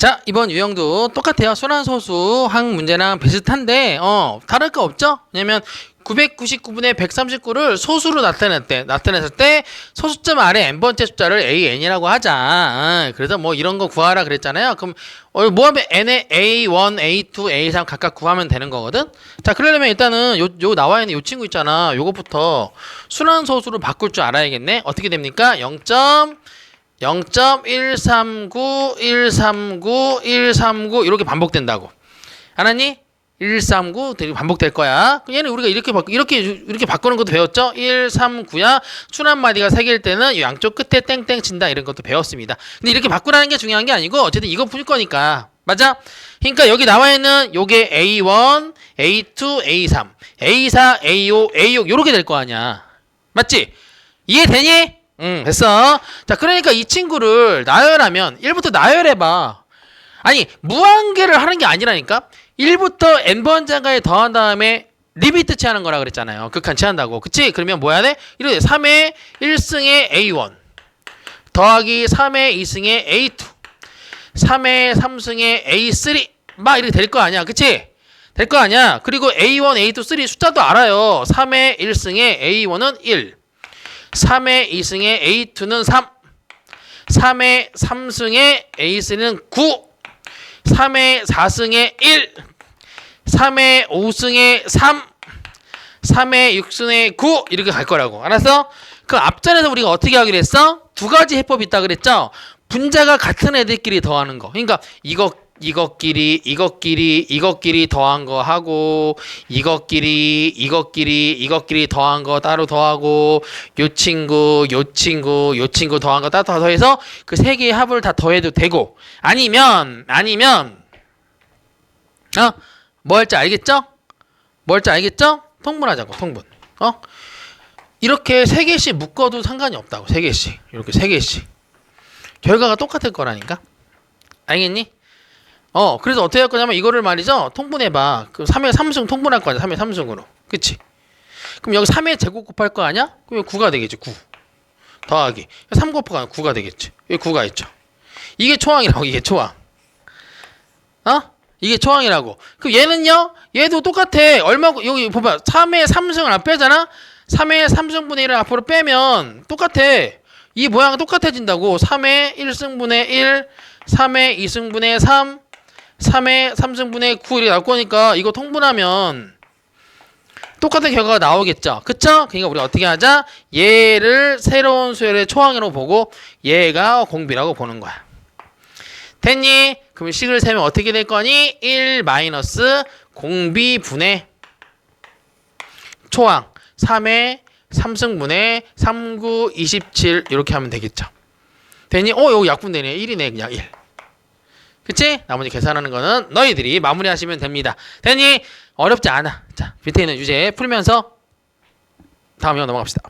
자, 이번 유형도 똑같아요. 순환소수 항 문제랑 비슷한데, 어, 다를 거 없죠? 왜냐면 999분의 139를 소수로 나타낼 때, 나타냈을 때, 소수점 아래 n번째 숫자를 an이라고 하자. 어, 그래서 뭐 이런 거 구하라 그랬잖아요. 그럼, 어, 뭐 하면 n에 a1, a2, a3 각각 구하면 되는 거거든? 자, 그러려면 일단은 요, 요 나와 있는 요 친구 있잖아. 요거부터 순환소수로 바꿀 줄 알아야겠네? 어떻게 됩니까? 0. 0.139, 139, 139 이렇게 반복된다고. 알았니? 139 되게 반복될 거야. 얘는 우리가 이렇게 바, 이렇게 이렇게 바꾸는 것도 배웠죠? 139야. 순한 마디가 세 개일 때는 이 양쪽 끝에 땡땡 친다 이런 것도 배웠습니다. 근데 이렇게 바꾸라는 게 중요한 게 아니고 어쨌든 이거 풀 거니까. 맞아? 그러니까 여기 나와 있는 요게 A1, A2, A3, A4, A5, A6 요렇게 될 거 아니야. 맞지? 이해되니? 응, 됐어. 자, 그러니까 이 친구를 나열하면 1부터 나열해봐. 아니, 무한계를 하는 게 아니라니까? 1부터 n번 장가에 더한 다음에 리미트 취하는 거라 그랬잖아요. 극한 취한다고. 그치? 그러면 뭐 해야 돼? 이렇게 3의 1승의 A1 더하기 3의 2승의 A2 3의 3승의 A3 막 이렇게 될 거 아니야. 그치? 될 거 아니야. 그리고 A1, A2, 3 숫자도 알아요. 3의 1승의 A1은 1 3의 2승의 A2는 3 3의 3승의 A3는 9 3의 4승의 1 3의 5승의 3 3의 6승의 9 이렇게 갈 거라고 알았어? 그 앞전에서 우리가 어떻게 하기로 했어? 두 가지 해법이 있다 그랬죠? 분자가 같은 애들끼리 더하는 거 그러니까 이거 이것끼리 이것끼리 이것끼리 더한 거 하고 이것끼리 이것끼리 이것끼리 더한 거 따로 더하고 요 친구 요 친구 요 친구 더한 거 따로 더해서 그 세 개의 합을 다 더해도 되고 아니면 아니면 어 뭐 할지 알겠죠? 뭐 할지 알겠죠? 통분하자고 통분 어 이렇게 세 개씩 묶어도 상관이 없다고 세 개씩 이렇게 세 개씩 결과가 똑같을 거라니까 알겠니? 어, 그래서 어떻게 할 거냐면 이거를 말이죠. 통분해봐. 그 3의 3승 통분할 거 아니야. 3의 3승으로. 그치? 그럼 여기 3의 제곱 곱할 거 아니야? 그러면 9가 되겠지. 9. 더하기. 3 곱하면 9가 되겠지. 여기 9가 있죠. 이게 초항이라고. 이게 초항. 어? 이게 초항이라고. 그럼 얘는요? 얘도 똑같아. 얼마, 여기 봐봐. 3의 3승을 안 빼잖아? 3의 3승분의 1을 앞으로 빼면 똑같아. 이 모양은 똑같아진다고. 3의 1승분의 1, 3의 2승분의 3, 3의 3승분의 9 이렇게 나올 거니까 이거 통분하면 똑같은 결과가 나오겠죠. 그쵸? 그러니까 우리가 어떻게 하자? 얘를 새로운 수열의 초항으로 보고 얘가 공비라고 보는 거야. 됐니? 그럼 식을 세면 어떻게 될 거니? 1 마이너스 공비분의 초항 3의 3승분의 3, 9, 27 이렇게 하면 되겠죠. 되니? 어, 여기 약분되네. 1이네. 그냥 1. 그치? 나머지 계산하는 거는 너희들이 마무리하시면 됩니다. 되니? 어렵지 않아. 자, 밑에 있는 유제 풀면서 다음 형 넘어갑시다.